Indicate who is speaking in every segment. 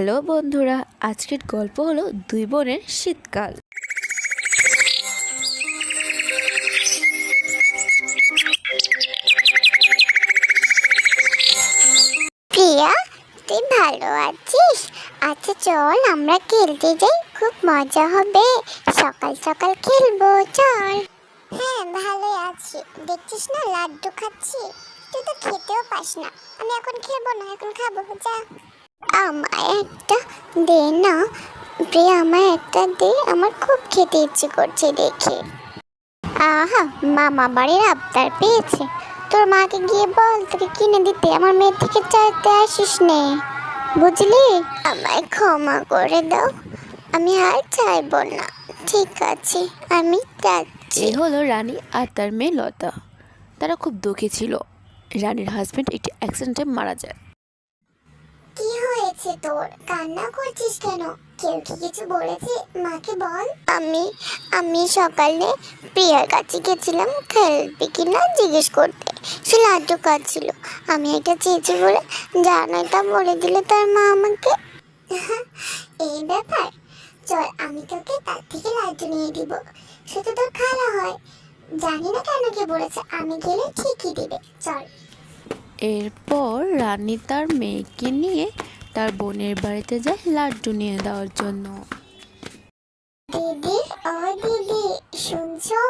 Speaker 1: Hello বন্ধুরা, আজকের গল্প হলো দুই বোনের শীতকাল।
Speaker 2: প্রিয়া, তুই ভালো আছিস? আচ্ছা চল, আমরা খেলতে যাই, খুব মজা হবে। সকাল সকাল খেলব, চল। হ্যাঁ ভালোই আছি। দেখছিস না, লাড্ডু খাচ্ছি। তুই তো খেতেও পাস না। আমি এখন খেলব না, এখন খাব, যা। আমায় একটা দে না। প্রিয়া, আমায় একটা দে। আমার খুব খেতে ইচ্ছে করছে দেখে। আহা, মামা বাড়ির আবদার পেয়েছে। তোর মাকে গিয়ে বল, তোকে কিনে দিতে। আমার মেয়ের থেকে চাইতে আসিস নে। বুঝলি? আমায় ক্ষমা করে দাও। আমি আর চাইব না। ঠিক আছে, আমি যাচ্ছি।
Speaker 1: এ হলো রানী আর তার মেয়ে লতা। তারা খুব দুঃখী ছিল। রানীর হাজবেন্ড একটি অ্যাক্সিডেন্টে মারা যায়।
Speaker 2: হয়েছে তোর। কান্না করছিস কেন? কেউ কি কিছু বলেছে? মাকে বল। আমি আমি সকালে প্রিয়ার কাছে গেছিলাম খেলবে কি না জিজ্ঞেস করতে। সে লাড্ডু খাচ্ছিল। আমি এটা চেয়েছি বলে জানাটা বলে দিলে তার মা আমাকে। এই ব্যাপার। চল আমি তোকে তার থেকে লাড্ডু নিয়ে দিব। শুধু তোর খাওয়া হয়। জানি না কেন কে বলেছে আমি গেলে ঠিকই দিবে। চল।
Speaker 1: এরপর রানী তার মেয়েকে নিয়ে তার বোনের বাড়িতে যায় লাড্ডু নিয়ে দেওয়ার জন্য।
Speaker 2: দিদি ও দিদি শুনছো?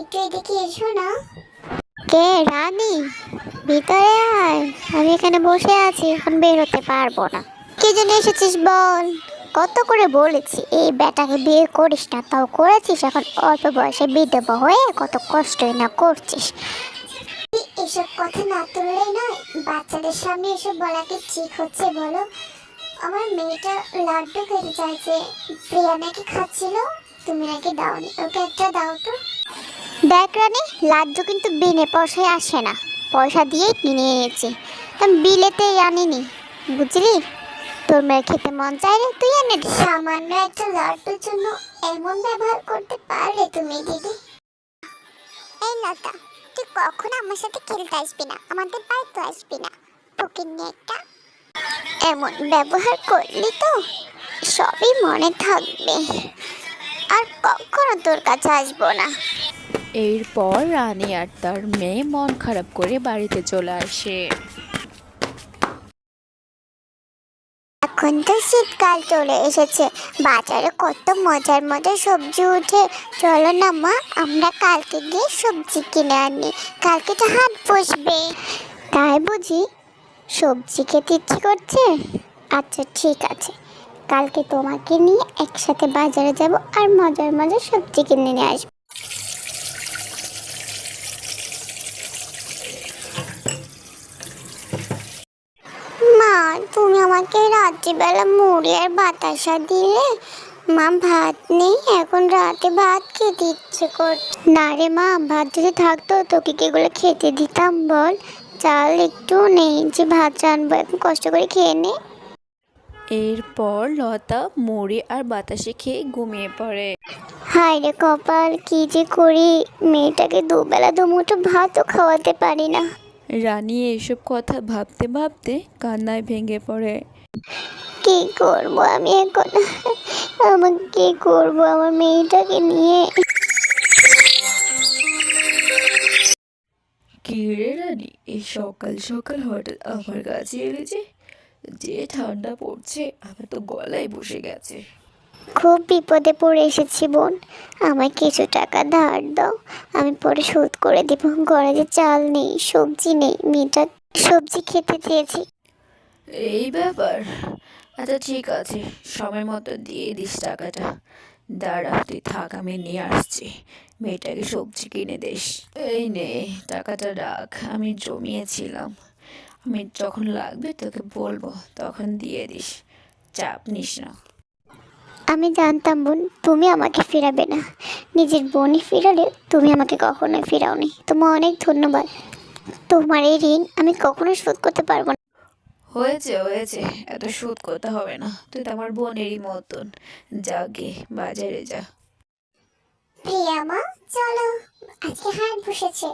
Speaker 2: একটু এদিকে এসো না। কে? রানী? ভিতরে আয়। আমি এখানে বসে আছি এখন বের হতে পারব না। কি জন্য এসেছিস বল? কত করে বলেছি এই বেটাকে বিয়ে করিস না তাও করেছিস? এখন অল্প বয়সে বিধবা হয়ে কত কষ্টই না করছিস। এসব কথা না তুললে নয় বাচ্চাদের সামনে এসব বলা কি ঠিক হচ্ছে বলো? আমার মেয়েটা লাড্ডু খেতে চাইছে প্রিয়া নাকি খাচ্ছিল তুমি নাকি দাওনি ওকে একটা দাও তো। দেখ রানী লাড্ডু কিন্তু বিনে পয়সায় আসে না পয়সা দিয়েই কিনে এনেছি। আমি বিলেতে আনিনি বুঝলি? তোর মেয়ে খেতে মন চাইলে তুই এনে সামান্য একটা লাড্ডুর জন্য এমন ব্যবহার করতে পারলে তুমি দিদি? এই লতা তুই কখনো আমার সাথে খেলতে আসবি না? আমাদের বাড়িতে আসবি না। তোকে নিয়ে একটা এমন ব্যবহার করলি তো সবই মনে থাকবে। আর কখনো তোর কাছে আসব না।
Speaker 1: এরপর রানী আর তার মেয়ে মন খারাপ করে বাড়িতে চলে আসে।
Speaker 2: এখন তো শীতকাল চলে এসেছে। বাজারে কত মজার মজার সবজি উঠে চলো না মা, আমরা কালকে গিয়ে সবজি কিনে আনি। কালকে তো হাট বসবে। তাই বুঝি সবজি খেতে ইচ্ছে করছে? আচ্ছা ঠিক আছে। কালকে তোমাকে নিয়ে একসাথে বাজারে যাব আর মজার মজার সবজি কিনে নিয়ে আসব মা তুমি আমাকে রাত্রিবেলা মুড়ি আর বাতাসা দিলে? মা ভাত নেই? এখন রাতে ভাত খেতে ইচ্ছে কর না রে মা ভাত যদি থাকতো তোকে কি এগুলো খেতে দিতাম বল? চাল একটু নেই যে ভাত রানবো এখন কষ্ট করে খেয়ে নে।
Speaker 1: এরপর লতা মুড়ি আর বাতাসে খেয়ে ঘুমিয়ে পড়ে।
Speaker 2: হায় রে কপাল কি যে করি। মেয়েটাকে দুবেলা দুমুঠো ভাতও খাওয়াতে পারি না।
Speaker 1: রানী এসব কথা ভাবতে ভাবতে কান্নায় ভেঙে পড়ে।
Speaker 2: কি করব আমি এখন? আমার কি করব? আমার মেয়েটাকে নিয়ে।
Speaker 1: কি রে রানী এই সকাল সকাল হঠাৎ আমার কাছে এলে যে যে ঠান্ডা পড়ছে আমার তো গলায় বসে গেছে।
Speaker 2: খুব বিপদে পড়ে এসেছি, বোন। আমায় কিছু টাকা ধার দাও। আমি পরে শোধ করে দেব। ঘরে যে চাল নেই, সবজি নেই, মেয়েটা সবজি খেতে চেয়েছি।
Speaker 1: এই ব্যাপার? আচ্ছা ঠিক আছে। সময় মতো দিয়ে দিস টাকাটা। দাঁড়া, তুই থাক, আমি নিয়ে আসছি। মেয়েটাকে সবজি কিনে দিস। এই নে, টাকাটা রাখ। আমি জমিয়েছিলাম। আমি যখন লাগবে তোকে বলব, তখন দিয়ে দিস। চাপ নিস না।
Speaker 2: আমি জানতাম বোন তুমি আমাকে ফিরাবে না। নিজের বোনই ফিরালে তুমি আমাকে কখনোই ফিরাওনি। তোমার অনেক ধন্যবাদ। তোমার এই ঋণ আমি কখনো শোধ করতে পারব না।
Speaker 1: হয়েছে হয়েছে। এত শোধ করতে হবে না। তুই তো আমার বোনেরই মতন। যা গে বাজারে যা।
Speaker 2: প্রিয়া মা চলো। আজকে হাট বসেছে।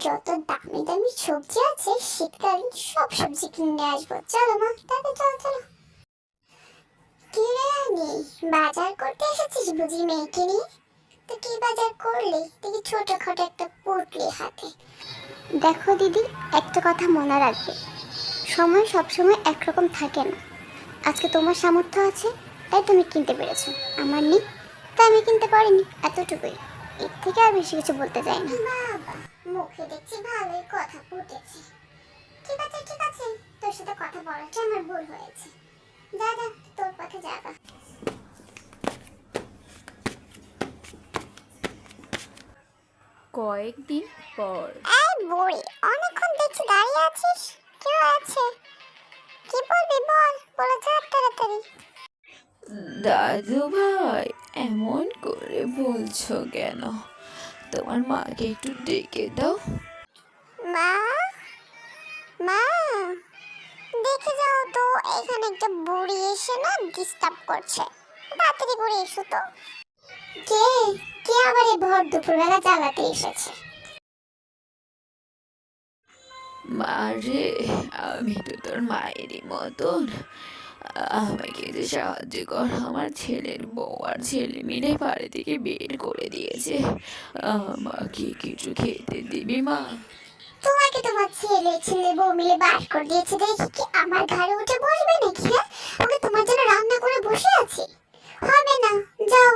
Speaker 2: যত দামি দামি সবজি আছে শীতকালীন সব সবজি কিনে আসব। চলো মা তাহলে চলো চলো। বাজার করতে এসেছিস বুঝি মেয়েকে নিয়ে? তো কি বাজার করলি? দেখি ছোটখাটো একটা পুটলি হাতে। দেখো দিদি, একটা কথা মনে রাখবে। সময় সবসময় একরকম থাকে না। আজকে তোমার সামর্থ্য আছে, তাই তুমি কিনতে পেরেছ। আমার নেই, তাই আমি কিনতে পারিনি, এতটুকুই। এর থেকে আর বেশি কিছু বলতে চাই না। বাবা, মুখে দেখছি ভালোই কথা ফুটেছে ঠিক আছে ঠিক আছে, তোর সাথে কথা বলাটা আমার ভুল হয়েছে। যা যা তোর পথে যাবা।
Speaker 1: কয়েকদিন পর।
Speaker 2: এই বুড়ি অনেকক্ষণ দেখছি দাঁড়িয়ে আছিস। কি হয়েছে কি বলবি বল বলে যা তাড়াতাড়ি।
Speaker 1: দাদু ভাই এমন করে বলছো কেন? তোমার মাকে একটু ডেকে দাও।
Speaker 2: মা? দেখে যাও তো, এখানে একটা বুড়ি এসে না ডিস্টার্ব করছে। তাড়াতাড়ি করে এসো তো। কে? কে আবার এই ভর দুপুরবেলা জ্বালাতে এসেছে?
Speaker 1: মারে আমি তো তোর মায়েরই মতন। আমাকে যে সাহায্য কর, আমার ছেলের বউ আর ছেলে মিলে বাড়ি থেকে বের করে দিয়েছে। আমাকে কিছু খেতে দিবি মা?
Speaker 2: তোমাকে তোমার ছেলে ছেলে বউ মিলে বার করে দিয়েছে। দেখি কি আমার ঘরে উঠে বসবে নাকি হ্যাঁ? ওকে তোমার জন্য রান্না করে বসে আছি। হবে না, যাও।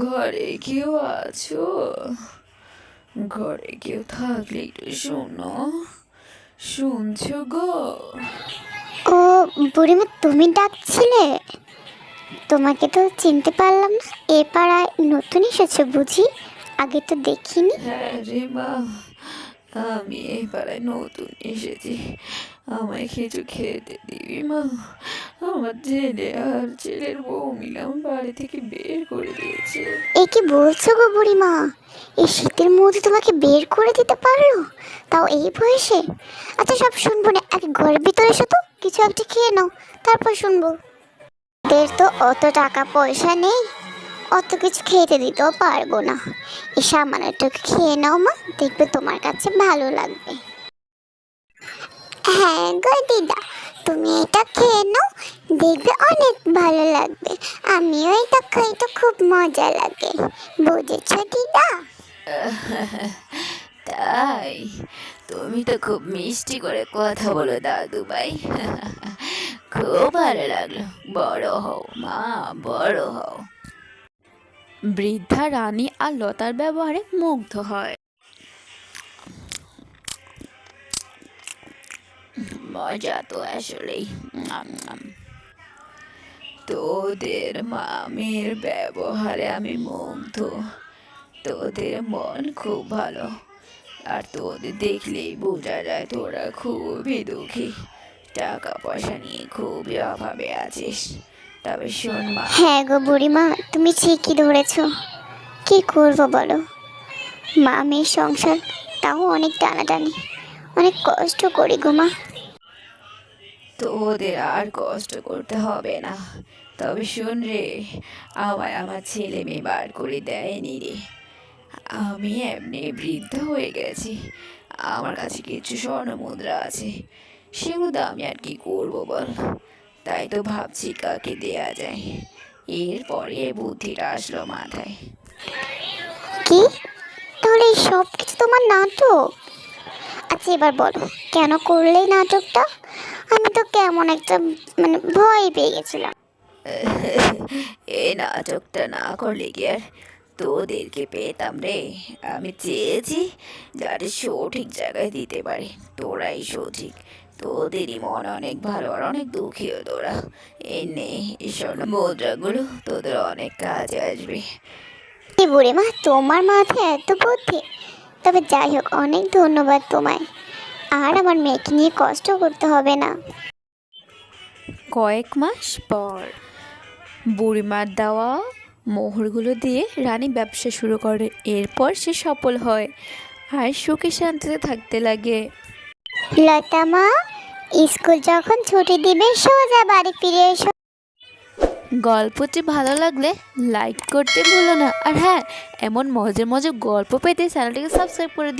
Speaker 1: ঘরে কেউ আছো? ঘরে কেউ থাকলে একটু শোনো। শুনছো গো?
Speaker 2: ও বুড়িমা তুমি ডাকছিলে? তোমাকে তো চিনতে পারলাম না। এ পাড়ায় নতুন এসেছ বুঝি? আগে তো দেখিনি।
Speaker 1: হ্যাঁ রে মা আমি এই পাড়ায় নতুন এসেছি। আমায় কিছু খেতে দিবি মা? আমার ছেলে আর ছেলের বউ মিলে আমার বাড়ি থেকে বের করে দিয়েছে।
Speaker 2: এ কি বলছো গো বুড়িমা এই শীতের মধ্যে তোমাকে বের করে দিতে পারল? তাও এই বয়সে? আচ্ছা সব শুনব না, আগে ঘরের ভিতরে এসো তো, কিছু একটা খেয়ে নাও, তারপর শুনব। এদের তো অত টাকা পয়সা নেই, অত কিছু খেতে দিতেও পারব না। এই সামান্যটুকু খেয়ে নাও মা, দেখবে তোমার কাছে ভালো লাগবে। হ্যাঁ গো দিদা, তুমি এটা খেয়ে নাও, দেখবে অনেক ভালো লাগবে। আমিও এটা খাই, তো খুব মজা লাগে। বুঝেছ দিদা?
Speaker 1: তাই? তুমি তো খুব মিষ্টি করে কথা বলো দাদু ভাই। খুব ভালো লাগল। বড় হও, মা, বড় হও। বৃদ্ধা, রানী আর লতার ব্যবহারে মুগ্ধ হয়। মজা তো আসলেই। তোদের মামের ব্যবহারে আমি মুগ্ধ। তোদের মন খুব ভালো। আর তোদের দেখলেই বোঝা যায় তোরা খুবই দুঃখী। টাকা পয়সা নিয়ে খুবই অভাবে আছিস। তবে শোন
Speaker 2: হ্যাঁ গো বুড়িমা, তুমি ঠিকই ধরেছো। কি করব বলো? মা মেয়ের সংসার তাও অনেক টানাটানি। অনেক কষ্ট করি গো মা।
Speaker 1: তোদের আর কষ্ট করতে হবে না। তবে শোন রে, আমায় আমার ছেলে মেয়ে বার করে দেয়নি রে। আমি এমনি বৃদ্ধ হয়ে গেছি। আমার কাছে কিছু স্বর্ণ মুদ্রা আছে। সেগুলো তো আমি আর কি করব বল? তাই তো ভাবছি কাকে দেয়া যায়। এরপরে বুদ্ধিটা আসলো মাথায়।
Speaker 2: কি? তাহলে সব কিছু তোমার নাটক আচ্ছা এবার বলো কেন করলে এই নাটকটা? আমি তো কেমন একটা মানে ভয় পেয়ে গেছিলাম।
Speaker 1: এই নাটকটা না করলে কি আর? তোদেরকে পেতাম রে। আমি চেয়েছি যাতে সঠিক জায়গায় দিতে পারি। তোরাই সঠিক। তোদেরই মন অনেক ভালো আর অনেক দুঃখীও তোরা। এই নে এই স্বর্ণ মুদ্রাগুলো তোদের অনেক কাজে আসবে।
Speaker 2: কি বুড়ি মা তোমার মাথায় এত বুদ্ধি? তবে যাই হোক অনেক ধন্যবাদ তোমায়। আর আমার মেয়েকে নিয়ে কষ্ট করতে হবে না।
Speaker 1: কয়েক মাস পর বুড়িমার দেওয়া মোহরগুলো দিয়ে রানী ব্যবসা শুরু করে। এরপর সে সফল হয় আর সুখে শান্তিতে থাকতে লাগে।
Speaker 2: লতা মা স্কুল যখন ছুটি দিবে সোজা বাড়ি ফিরে এসো।
Speaker 1: গল্পটি ভালো লাগলে লাইক করতে ভুলো না। আর হ্যাঁ এমন মজার মজার গল্প পেতে চ্যানেলটিকে সাবস্ক্রাইব করে দিও।